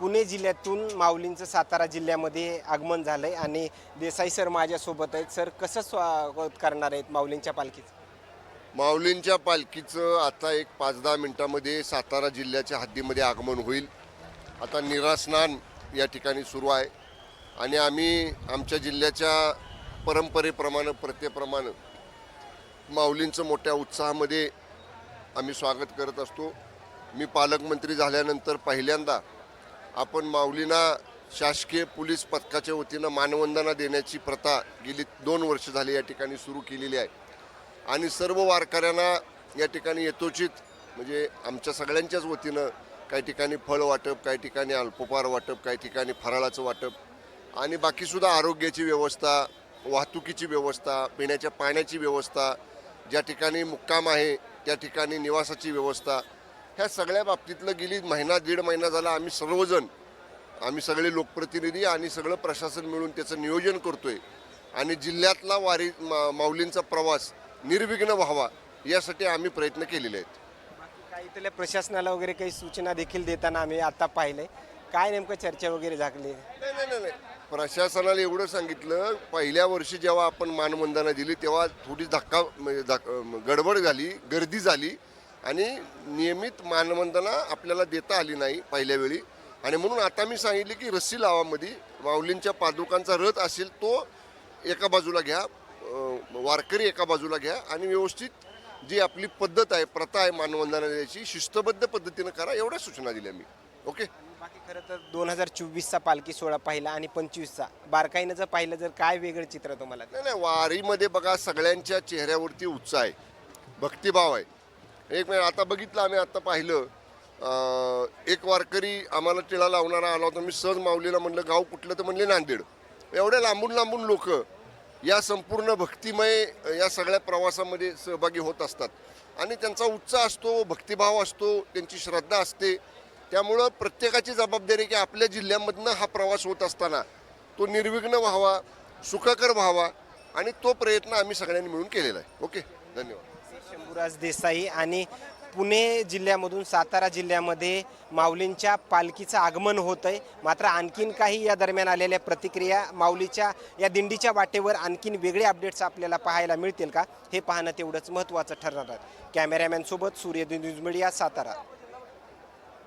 पुणे जिल्ह्यातून माऊलींचं सातारा जिल्ह्यामध्ये आगमन झालं आहे आणि देसाई सर माझ्यासोबत आहेत. सर कसं स्वागत करणार आहेत माऊलींच्या पालखीचं? माऊलींच्या पालखीचं आता एक पाच दहा मिनटामध्ये सातारा जिल्ह्याच्या हद्दीमध्ये आगमन होईल. आता निरास्नान या ठिकाणी सुरू आहे. आणि आम्ही आमच्या जिल्ह्याच्या परंपरेप्रमाणे प्रथेप्रमाणे माऊलींचं मोठ्या उत्साहामध्ये आम्ही स्वागत करत असतो. मी पालकमंत्री झाल्यानंतर पहिल्यांदा आपण माऊलींना शासकीय पोलीस पथकाच्या वतीनं मानवंदना देण्याची प्रथा गेली दोन वर्ष झाली या ठिकाणी सुरू केलेली आहे. आणि सर्व वारकऱ्यांना या ठिकाणी यथोचित म्हणजे आमच्या सगळ्यांच्याच वतीनं काही ठिकाणी फळ वाटप काही ठिकाणी अल्पोपार वाटप काही ठिकाणी फराळाचं वाटप आणि बाकीसुद्धा आरोग्याची व्यवस्था वाहतुकीची व्यवस्था पिण्याच्या पाण्याची व्यवस्था ज्या ठिकाणी मुक्काम आहे त्या ठिकाणी निवासाची व्यवस्था ह्या सगळ्या बाबतीतलं गेली महिना दीड महिना झाला आम्ही सर्वजण आम्ही सगळे लोकप्रतिनिधी आणि सगळं प्रशासन मिळून त्याचं नियोजन करतोय. आणि जिल्ह्यातला वारी मा माऊलींचा प्रवास निर्विघ्न व्हावा यासाठी आम्ही प्रयत्न केलेले आहेत. काही इथल्या प्रशासनाला वगैरे काही सूचना देखील देताना आम्ही आता पाहिलंय. काय नेमकं चर्चा वगैरे झाली? नाही नाही नाही नाही. प्रशासनाला एवढं सांगितलं पहिल्या वर्षी जेव्हा आपण मानवंदना दिली तेव्हा थोडी धक्का म्हणजे गडबड झाली गर्दी झाली. आणि नियमित मानवंदना आपल्याला देता आली नाही पहिल्या वेळी. आणि म्हणून आता मी सांगितले की रस्सी लावामध्ये माऊलींच्या पादुकांचा रथ असेल तो एका बाजूला घ्या वारकरी एका बाजूला घ्या आणि व्यवस्थित जी आपली पद्धत आहे प्रथा आहे मानवंदना द्यायची शिस्तबद्ध पद्धतीनं करा एवढ्या सूचना दिल्या मी. ओके? बाकी खरं तर दोन हजार चोवीसचा पालखी सोहळा पाहिला आणि पंचवीसचा. बारकाईनं जर पाहिलं जर काय वेगळं चित्र तुम्हाला नाही नाही वारीमध्ये बघा सगळ्यांच्या चेहऱ्यावरती उत्साह आहे भक्तिभाव आहे. एक म्हणजे आता बघितलं आम्ही आता पाहिलं. एक वारकरी आम्हाला टिळा लावणारा आला होता. मी सहज माऊलीला म्हणलं गाव कुठलं? तर म्हणले नांदेड. एवढ्या लांबून लांबून लोक या संपूर्ण भक्तिमय या सगळ्या प्रवासामध्ये सहभागी होत असतात. आणि त्यांचा उत्साह असतो भक्तिभाव असतो त्यांची श्रद्धा असते. त्यामुळं प्रत्येकाची जबाबदारी की आपल्या जिल्ह्यामधनं हा प्रवास होत असताना तो निर्विघ्न व्हावा सुखकर व्हावा आणि तो प्रयत्न आम्ही सगळ्यांनी मिळून केलेला आहे. ओके? धन्यवाद. शंभूराज देसाई आणि पुणे जिल्ह्यामधून सातारा जिल्ह्यामध्ये माऊलींच्या पालखीचं आगमन होत आहे मात्र आणखीन काही या दरम्यान आलेल्या प्रतिक्रिया माऊलीच्या या दिंडीच्या वाटेवर आणखीन वेगळे अपडेट्स आपल्याला पाहायला मिळतील का? हे पाहणं तेवढंच महत्त्वाचं ठरणार आहे. कॅमेरामॅनसोबत सूर्य न्यूज मीडिया सातारा.